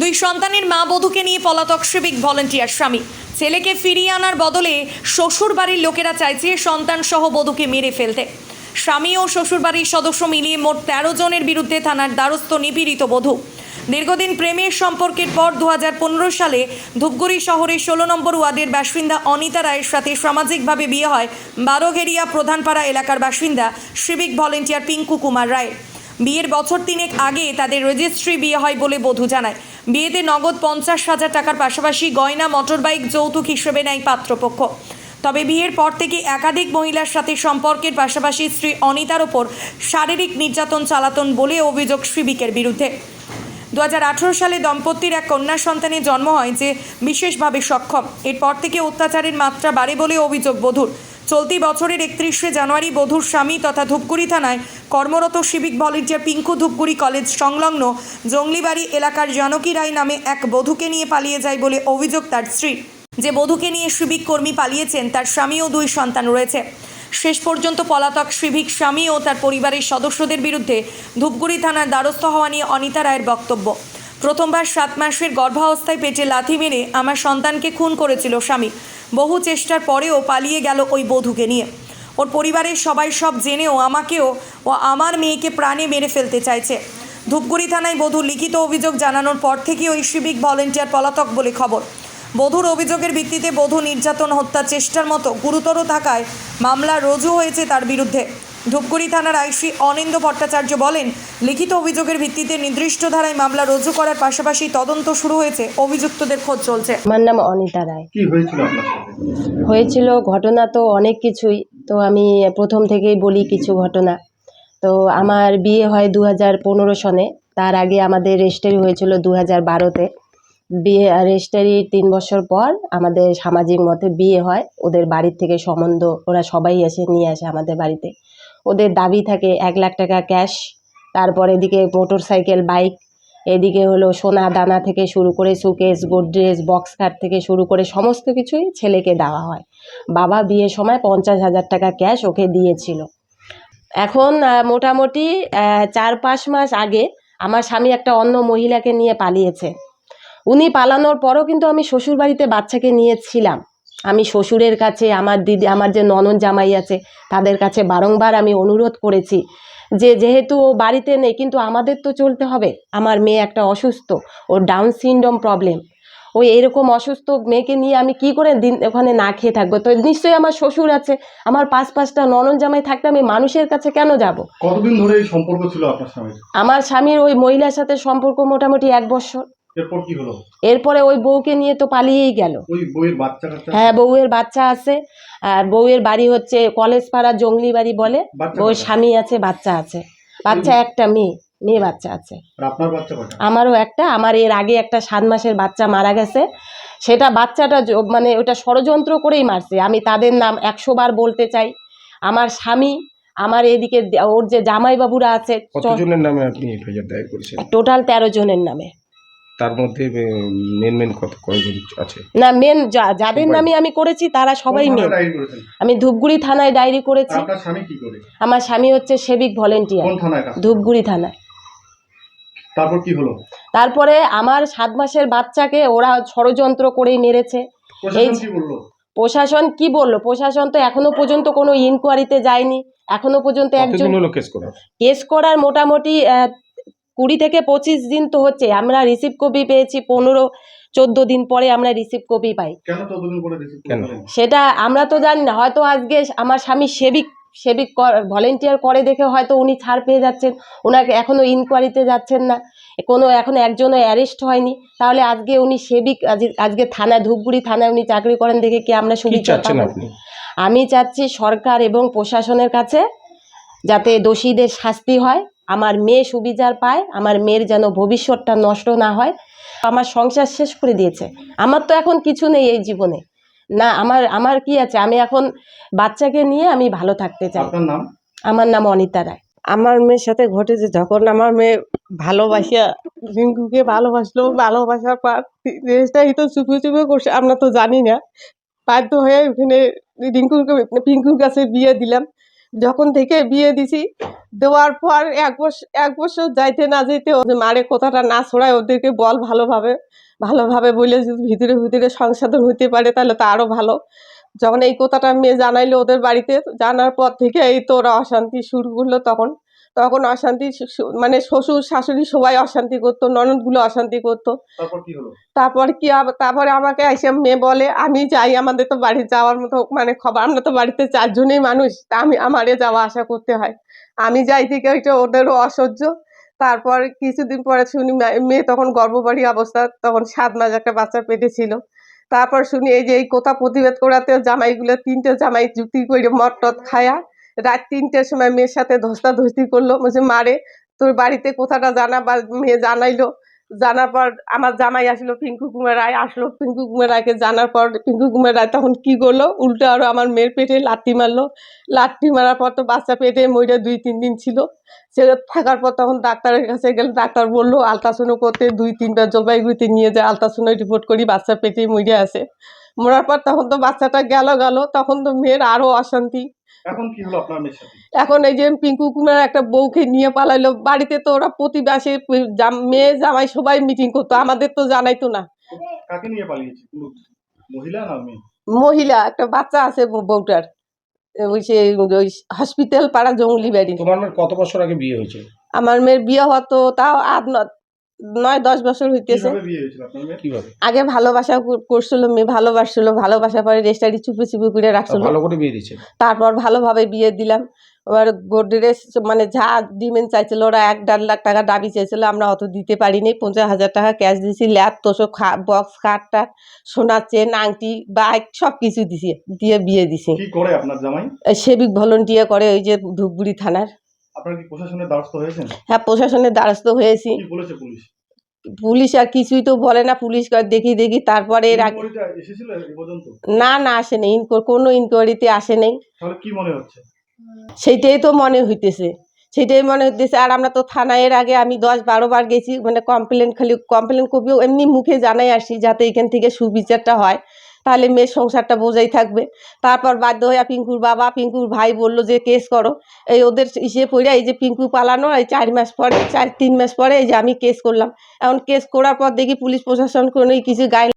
দুই সন্তানের মা বধূকে নিয়ে পলাতক সিভিক ভলেন্টিয়ার স্বামী। ছেলেকে ফিরিয়ে আনার বদলে শ্বশুর বাড়ির লোকেরা চাইছে সন্তান সহ বধূকে মেরে ফেলতে। স্বামী ও শ্বশুরবাড়ির সদস্য মিলিয়ে মোট তেরো জনের বিরুদ্ধে থানার দ্বারস্থ নিপীড়িত বধূ। দীর্ঘদিন প্রেমের সম্পর্কের পর দু হাজার পনেরো সালে ধূপগুড়ি শহরের ষোলো নম্বর ওয়ার্ডের বাসিন্দা অনিতা রায়ের সাথে সামাজিকভাবে বিয়ে হয় বারোঘেরিয়া প্রধানপাড়া এলাকার বাসিন্দা সিভিক ভলেন্টিয়ার পিঙ্কু কুমার রায়। বিয়ের বছর তিনেক আগে তাদের রেজিস্ট্রি বিয়ে হয় বলে বধূ জানায়। বিয়েতে নগদ পঞ্চাশ হাজার টাকার পাশাপাশি গয়না মোটরবাইক যৌতুক হিসেবে নেয় পাত্রপক্ষ। তবে বিয়ের পর থেকে একাধিক মহিলার সাথে সম্পর্কের পাশাপাশি স্ত্রী অনিতার ওপর শারীরিক নির্যাতন চালাতন বলে অভিযোগ সিভিকের বিরুদ্ধে। দু হাজার আঠারো সালে দম্পতির এক কন্যা সন্তানের জন্ম হয় যে বিশেষভাবে সক্ষম। এরপর থেকে অত্যাচারের মাত্রা বাড়ে বলে অভিযোগ বধুর। চলতি বছরের একত্রিশে জানুয়ারি বধুর স্বামী তথা ধূপগুড়ি থানায় কর্মরত civic volunteer Pinku Dhupguri college সংলগ্ন জঙ্গলিবাড়ি এলাকার জানকী রায় নামে এক বধূকে নিয়ে পালিয়ে যায় বলে অভিযোগ তার স্ত্রী যে বধূকে নিয়ে সিভিক কর্মী পালিয়েছেন, তার স্বামী ও দুই সন্তান রয়েছে। শেষ পর্যন্ত পলাতক সিভিক স্বামী ও তার পরিবারের সদস্যদের বিরুদ্ধে ধূপগুড়ি থানার দ্বারস্থ হওয়া নিয়ে অনিতা রায়ের বক্তব্য। প্রথমবার সাত মাসের গর্ভাবস্থায় পেটে লাথি মেরে আমার সন্তানকে খুন করেছিল স্বামী। বহু চেষ্টার পরেও পালিয়ে গেল ওই বধূকে নিয়ে। ওর পরিবারের সবাই সব জেনেও আমাকেও ও আমার মেয়েকে প্রাণে মেরে ফেলতে চাইছে। ধূপগুড়ি থানায় বধূ লিখিত অভিযোগ জানানোর পর থেকে ওই সিভিক ভলেন্টিয়ার পলাতক বলে খবর। বধূর অভিযোগের ভিত্তিতে বধূ নির্যাতন হত্যা চেষ্টার মতো গুরুতর থাকায় মামলা রুজু হয়েছে তার বিরুদ্ধে। ধূপগুড়ি থানার আইসি অনিন্দ ভট্টাচার্য বলেন লিখিত অভিযোগের ভিত্তিতে নির্দিষ্ট ধারায় মামলা রুজু করার পাশাপাশি তদন্ত শুরু হয়েছে অভিযুক্তদের খোঁজ চলছে। আমার নাম অনিতা রায়। কি হয়েছিল আপনার সাথে? হয়েছিল ঘটনা তো অনেক কিছুই তো আমি প্রথম থেকেই বলি কিছু ঘটনা। তো আমার বিয়ে হয় দু হাজার পনেরো সনে তার আগে আমাদের রেজিস্টারি হয়েছিল দু হাজার বারোতে। বিয়ে রেজিস্টারি তিন বছর পর আমাদের সামাজিক মতে বিয়ে হয় ওদের বাড়ির থেকে সম্বন্ধ ওরা সবাই এসে নিয়ে আসে আমাদের বাড়িতে। ওদের দাবি থাকে এক লাখ টাকা ক্যাশ। তারপর এদিকে মোটর সাইকেল বাইক, এদিকে হলো সোনা দানা থেকে শুরু করে সুকেস গোদরেজ বক্স কার থেকে শুরু করে সমস্ত কিছুই ছেলেকে দেওয়া হয়। বাবা বিয়ের সময় পঞ্চাশ হাজার টাকা ক্যাশ ওকে দিয়েছিল। এখন মোটামুটি চার পাঁচ মাস আগে আমার স্বামী একটা অন্য মহিলাকে নিয়ে পালিয়েছে। উনি পালানোর পরও কিন্তু আমি শ্বশুরবাড়িতে বাচ্চাকে নিয়েছিলাম। আমি শ্বশুরের কাছে আমার দিদি আমার যে ননদ জামাই আছে তাদের কাছে বারংবার আমি অনুরোধ করেছি যে যেহেতু ও বাড়িতে নেই কিন্তু আমাদের তো চলতে হবে। আমার মেয়ে একটা অসুস্থ ওর ডাউন সিনড্রোম প্রবলেম ওই এরকম অসুস্থ মেয়েকে নিয়ে আমি কি করে দিন ওখানে না খেয়ে থাকব? তো নিশ্চয়ই আমার শ্বশুর আছে আমার পাঁচ পাঁচটা ননদ জামাই থাকতে আমি মানুষের কাছে কেন যাব? কতদিন ধরে এই সম্পর্ক ছিল আপনার স্বামীর? আমার স্বামীর ওই মহিলার সাথে সম্পর্ক মোটামুটি এক বছর। এরপর কি হলো? এরপরে ওই বউকে নিয়ে তো পালিয়েই গেল। ওই বইয়ের বাচ্চা হ্যাঁ বউয়ের বাচ্চা আছে। আর বউয়ের বাড়ি হচ্ছে কলেজ পাড়া জঙ্গলি বাড়ি বলে বউয়ের স্বামী আছে বাচ্চা আছে। বাচ্চা একটা মেয়ে মেয়ে বাচ্চা আছে। আর আপনার বাচ্চা কটা আমারও একটা। আমার এর আগে একটা সাত মাসের বাচ্চা মারা গেছে। সেটা বাচ্চাটা মানে ওটা ষড়যন্ত্র করেই মারছে। আমি তাদের নাম একশো বার বলতে চাই। আমার স্বামী আমার এদিকে ওর যে জামাইবাবুরা আছে টোটাল তেরো জনের নামে। তার মধ্যে মেন মেন কত কয়জন আছে? না মেন যাদের নামে আমি করেছি তারা সবাই মেন আমি ধূপগুড়ি থানায় ডায়েরি করেছি। আপনার স্বামী কি করে? আমার স্বামী হচ্ছে সেবিক ভলেন্টিয়ার। কোন থানায় ধূপগুড়ি থানায়। তারপর কি হলো? তারপরে আমার সাত মাসের বাচ্চাকে ওরা ষড়যন্ত্র করেই মেরেছে। প্রশাসন এই- কি বলল? প্রশাসন কি বলল? প্রশাসন তো এখনও পর্যন্ত কোনো ইনকোয়ারিতে যায়নি। এখনও পর্যন্ত একজন কেস কেস করার? মোটামুটি আহ, কুড়ি থেকে পঁচিশ দিন তো হচ্ছে আমরা রিসিভ কপি পেয়েছি পনেরো চোদ্দ দিন পরে আমরা রিসিভ কপি পাই। সেটা আমরা তো জানি না হয়তো আজকে আমার স্বামী সেবিক সেবিক ভলেন্টিয়ার করে দেখে হয়তো উনি ছাড় পেয়ে যাচ্ছেন ওনাকে এখনও ইনকোয়ারিতে যাচ্ছেন না কোনো এখন একজনও অ্যারেস্ট হয়নি তাহলে আজকে উনি সেবিক আজ- আজকে থানা ধূপগুড়ি থানায় উনি চাকরি করেন দেখে কি আমরা সুবিধা আমি চাচ্ছি সরকার এবং প্রশাসনের কাছে যাতে দোষীদের শাস্তি হয় আমার মেয়ে সুবিচার পায় আমার মেয়ের যেন ভবিষ্যৎটা নষ্ট না হয়। আমার সংসার শেষ করে দিয়েছে। আমার তো এখন কিছু নেই এই জীবনে। না আমার আমার কি আছে? আমি এখন বাচ্চাকে নিয়ে আমি ভালো থাকতে চাই। আপনার আমার নাম অনিতা রায়। আমার মেয়ের সাথে ঘটেছে যখন আমার মেয়ে ভালোবাসা রিঙ্কুকে ভালোবাসলো ভালোবাসার পর রেজিস্টারি তো চুপে চুপে করছে আমরা তো জানি না। বাধ্য হয়ে ওখানে রিঙ্কুকে পিঙ্কুর কাছে বিয়ে দিলাম। যখন থেকে বিয়ে দিছি, দেওয়ার পর এক বছর এক বছর যাইতে না যেতে মারে কথাটা না ছড়ায় ওদেরকে বল ভালোভাবে ভালোভাবে বলে যদি ভিতরে ভিতরে সংশোধন হইতে পারে তাহলে তো আরও ভালো। যখন এই কথাটা মেয়ে জানাইলো ওদের বাড়িতে, জানার পর থেকে এই তো ওরা অশান্তি শুরু করল তখন। তখন অশান্তি মানে শ্বশুর শাশুড়ি সবাই অশান্তি করতো ননদগুলো অশান্তি করতো। তারপর কি তারপর আমাকে এসে মেয়ে বলে আমি যাই আমাদের তো বাড়ি যাওয়ার মতো মানে খবর আমরা তো বাড়িতে চারজনেই মানুষ তা আমি আমারে যাওয়া আসা করতে হয়। আমি যাই থেকে ওইটা ওদেরও অসহ্য। তারপর কিছুদিন পরে শুনি মেয়ে তখন গর্ভবাড়ি অবস্থা তখন সাত মাস একটা বাচ্চা পেটে ছিল। তারপর শুনি এই যে এই কথা প্রতিবাদ করাতে জামাইগুলো তিনটে জামাই জুতি করে মদ টদ খায়া রাত তিনটের সময় মেয়ের সাথে ধস্তা ধস্তি করল। বলছে মারে তোর বাড়িতে কোথাটা জানা? বা মেয়ে জানাইলো। জানার পর আমার জামাই আসলো, পিঙ্কু কুমার রায় আসলো। পিঙ্কু কুমার রায়কে জানার পর পিঙ্কু কুমার রায় তখন কি করল? উল্টো আরও আমার মেয়ের পেটে লাত্তি মারলো। লাঠি মারার পর তো বাচ্চা পেটে মইটা দুই, তিন দিন ছিল। সে থাকার পর তখন ডাক্তারের কাছে গেলে ডাক্তার বলল, আলট্রাসাউন্ড করতে দুই, তিনবার জলপাইগুড়িতে নিয়ে যায় আলট্রাসাউন্ড রিপোর্ট করি, বাচ্চা পেটেই মরে আছে। মরার পর তখন তো বাচ্চাটা গেল গেল। তখন তো মেয়ের আরও অশান্তি। এখন কি হলো আপনার মেয়ের সাথে? এখন এই যে পিঙ্কু কুমার একটা বউকে নিয়ে পালাইলো বাড়িতে তো ওরা প্রতিবাসে মেয়ে জামাই সবাই মিটিং করতো আমাদের তো জানাইতো না। কাকে নিয়ে পালিয়েছে? মহিলা না মেয়ে? মহিলা একটা বাচ্চা আছে বউ- বউটার। ওই সে ওই হসপিটাল পাড়া জঙ্গলি বাড়ি। তোমার মেয়ের কত বছর আগে বিয়ে হয়েছে? আমার মেয়ের বিয়ে হতো তাও আট নয় দশ বছর হইতেছে। আগে ভালোবাসা করছিল মেয়ে ভালোবাসছিল ভালোবাসা পরে রেস্টারি চুপে চুপে করে রাখছিল। তারপর ভালোভাবে বিয়ে দিলাম। এবার গোডরেজ মানে যা ডিমেন্ট চাইছিল ওরা এক দেড় লাখ টাকা দাবি চাইছিল আমরা অত দিতে পারিনি। পঞ্চাশ হাজার টাকা ক্যাশ দিয়েছি ল্যাব তোষক খা বক্স খাটটা সোনার চেন আংটি বাইক সব কিছু দিছি দিয়ে বিয়ে দিছি। সেবিক ভলেন্টিয়ার করে ওই যে ধূপগুড়ি থানার। আপনার কি প্রশাসনের দ্বারস্থ হয়েছেন? হ্যাঁ প্রশাসনের দ্বারস্থ হয়েছি। কি বলেছে পুলিশ? পুলিশ আর কিছুই তো বলে না পুলিশ দেখি দেখি তারপরে এর আগে না না আসেনি কোনো ইনকোয়ারিতে আসে নেই। কি মনে হচ্ছে? সেইটাই তো মনে হইতেছে। সেটাই মনে হইতেছে আর আমরা তো থানায় এর আগে আমি দশ বারো বার গেছি মানে কমপ্লেন খালি কমপ্লেন কপিও এমনি মুখে জানাই আসি যাতে এখান থেকে সুবিচারটা হয়। তাহলে মেয়ের সংসারটা বোঝাই থাকবে। তারপর বাধ্য হয়ে পিঙ্কুর বাবা, পিঙ্কুর ভাই বলল যে, কেস করো। এই ওদের ইসে পড়ে এই যে পিঙ্কু পালানো, এই চার মাস পরে, চার, তিন মাস পরে এই যে আমি কেস করলাম। এখন কেস করার পর দেখি পুলিশ প্রশাসন কোনো কিছু গাইড